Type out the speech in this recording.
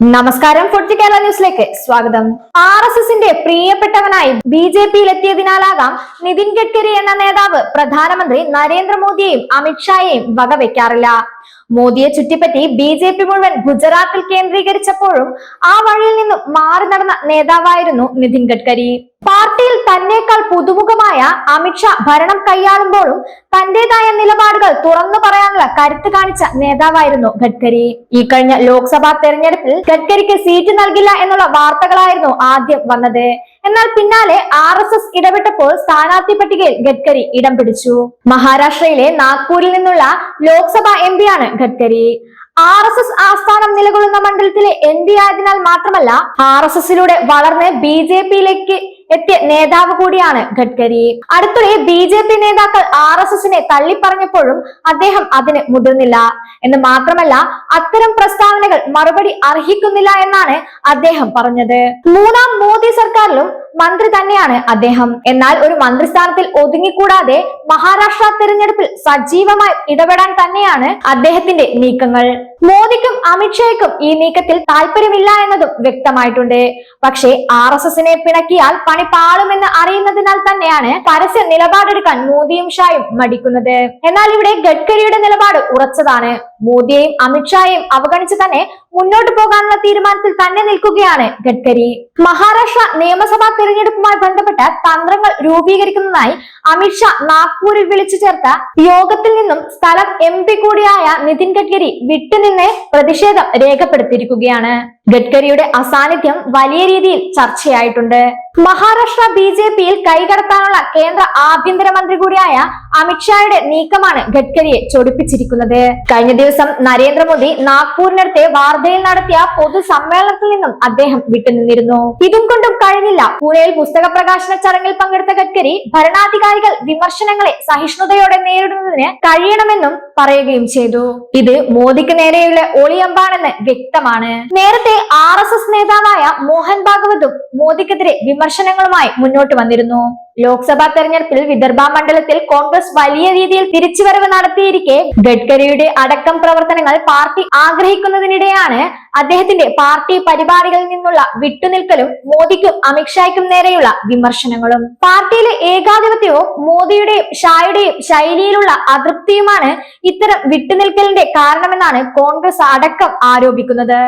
നമസ്കാരം ഫോർട്ടി കേരള ന്യൂസിലേക്ക് സ്വാഗതം. ആർ എസ് എസിന്റെ പ്രിയപ്പെട്ടവനായി ബി ജെ പിയിൽ എത്തിയതിനാലാകാം നിതിൻ ഗഡ്കരി എന്ന നേതാവ് പ്രധാനമന്ത്രി നരേന്ദ്രമോദിയെയും അമിത്ഷായെയും വകവെക്കാറില്ല. മോദിയെ ചുറ്റിപ്പറ്റി ബി ജെ പി മുഴുവൻ ഗുജറാത്തിൽ കേന്ദ്രീകരിച്ചപ്പോഴും ആ വഴിയിൽ നിന്നും മാറി നടന്ന നേതാവായിരുന്നു നിതിൻ ഗഡ്കരി. പാർട്ടിയിൽ തന്നെക്കാൾ പുതുമുഖമായ അമിത്ഷാ ഭരണം കൈയാളുമ്പോഴും തന്റേതായ നിലപാടുകൾ തുറന്നു പറയാനുള്ള കരുത്ത് കാണിച്ച നേതാവായിരുന്നു ഗഡ്കരി. ഈ കഴിഞ്ഞ ലോക്സഭാ തെരഞ്ഞെടുപ്പിൽ ഗഡ്കരിക്ക് സീറ്റ് നൽകില്ല എന്നുള്ള വാർത്തകളായിരുന്നു ആദ്യം വന്നത്. എന്നാൽ പിന്നാലെ ആർ എസ് എസ് ഇടപെട്ടപ്പോൾ സ്ഥാനാർത്ഥി പട്ടികയിൽ ഗഡ്കരി ഇടം പിടിച്ചു. മഹാരാഷ്ട്രയിലെ നാഗ്പൂരിൽ നിന്നുള്ള ലോക്സഭാ എം പിയാണ് ഗഡ്കരി. ആർ എസ് എസ് ആസ്ഥാനം നിലകൊള്ളുന്ന മണ്ഡലത്തിലെ എം പി ആയതിനാൽ മാത്രമല്ല ആർ എസ് എസിലൂടെ വളർന്ന് ബി ജെ പിയിലേക്ക് എത്തിയ നേതാവ് കൂടിയാണ് ഗഡ്കരി. അടുത്തിടെ ബി ജെ പി നേതാക്കൾ ആർ എസ് എസിനെ തള്ളിപ്പറഞ്ഞപ്പോഴും അദ്ദേഹം അതിന് മുതിർന്നില്ല. എന്ന് മാത്രമല്ല അത്തരം പ്രസ്താവനകൾ മറുപടി അർഹിക്കുന്നില്ല എന്നാണ് അദ്ദേഹം പറഞ്ഞത്. മൂന്നാം മോദി സർക്കാരിലും മന്ത്രി തന്നെയാണ് അദ്ദേഹം. എന്നാൽ ഒരു മന്ത്രിസ്ഥാനത്തിൽ ഒതുങ്ങിക്കൂടാതെ മഹാരാഷ്ട്ര തെരഞ്ഞെടുപ്പിൽ സജീവമായി ഇടപെടാൻ തന്നെയാണ് അദ്ദേഹത്തിന്റെ നീക്കങ്ങൾ. മോദിക്കും അമിത്ഷായ്ക്കും ഈ നീക്കത്തിൽ താല്പര്യമില്ല എന്നതും വ്യക്തമായിട്ടുണ്ട്. പക്ഷേ ആർ എസ് എസിനെ പിണക്കിയാൽ പണി പാളുമെന്ന് അറിയുന്നതിനാൽ തന്നെയാണ് പരസ്യ നിലപാടെടുക്കാൻ മോദിയും ഷായും മടിക്കുന്നത്. എന്നാൽ ഇവിടെ ഗഡ്കരിയുടെ നിലപാട് ഉറച്ചതാണ്. മോദിയെയും അമിത്ഷായെയും അവഗണിച്ച് തന്നെ മുന്നോട്ട് പോകാനുള്ള തീരുമാനത്തിൽ തന്നെ നിൽക്കുകയാണ് ഗഡ്കരി. മഹാരാഷ്ട്ര നിയമസഭാ തെരഞ്ഞെടുപ്പുമായി ബന്ധപ്പെട്ട തന്ത്രങ്ങൾ രൂപീകരിക്കുന്നതായി അമിത്ഷാ നാഗ്പൂരിൽ വിളിച്ചു ചേർത്ത യോഗത്തിൽ നിന്നും സ്ഥലം എം കൂടിയായ നിതിൻ ഗഡ്കരി വിട്ടുനിന്ന് പ്രതിഷേധം രേഖപ്പെടുത്തിയിരിക്കുകയാണ്. ഗഡ്കരിയുടെ അസാന്നിധ്യം വലിയ രീതിയിൽ ചർച്ചയായിട്ടുണ്ട്. മഹാരാഷ്ട്ര ബി ജെ പിയിൽ കൈകടത്താനുള്ള കേന്ദ്ര ആഭ്യന്തരമന്ത്രി കൂടിയായ അമിത്ഷായുടെ നീക്കമാണ് ഗഡ്കരിയെ ചൊടിപ്പിച്ചിരിക്കുന്നത്. കഴിഞ്ഞ ദിവസം നരേന്ദ്രമോദി നാഗ്പൂരിനടുത്തെ വാർധയിൽ നടത്തിയ പൊതുസമ്മേളനത്തിൽ നിന്നും അദ്ദേഹം വിട്ടുനിന്നിരുന്നു. ഇതും കൊണ്ടും കഴിഞ്ഞില്ല. പൂനെയിൽ പുസ്തക പ്രകാശന ചടങ്ങിൽ പങ്കെടുത്ത ഗഡ്കരി ഭരണാധികാരികൾ വിമർശനങ്ങളെ സഹിഷ്ണുതയോടെ നേരിടുന്നതിന് കഴിയണമെന്നും പറയുകയും ചെയ്തു. ഇത് മോദിക്ക് നേരെയുള്ള ഒളിയമ്പാണെന്ന് വ്യക്തമാണ്. നേരത്തെ ആർ നേതാവായ മോഹൻ ഭാഗവതും മോദിക്കെതിരെ വിമർശനങ്ങളുമായി മുന്നോട്ട് വന്നിരുന്നു. ലോക്സഭാ തെരഞ്ഞെടുപ്പിൽ വിദർഭ മണ്ഡലത്തിൽ കോൺഗ്രസ് വലിയ രീതിയിൽ തിരിച്ചുവരവ് നടത്തിയിരിക്കെ ഗഡ്കരിയുടെ അടക്കം പ്രവർത്തനങ്ങൾ പാർട്ടി ആഗ്രഹിക്കുന്നതിനിടെയാണ് അദ്ദേഹത്തിന്റെ പാർട്ടി പരിപാടികളിൽ നിന്നുള്ള വിട്ടുനിൽക്കലും മോദിക്കും അമിത്ഷായ്ക്കും നേരെയുള്ള വിമർശനങ്ങളും. പാർട്ടിയിലെ ഏകാധിപത്യവും മോദിയുടെയും ഷായുടെയും ശൈലിയിലുള്ള അതൃപ്തിയുമാണ് ഇത്തരം വിട്ടുനിൽക്കലിന്റെ കാരണമെന്നാണ് കോൺഗ്രസ് അടക്കം ആരോപിക്കുന്നത്.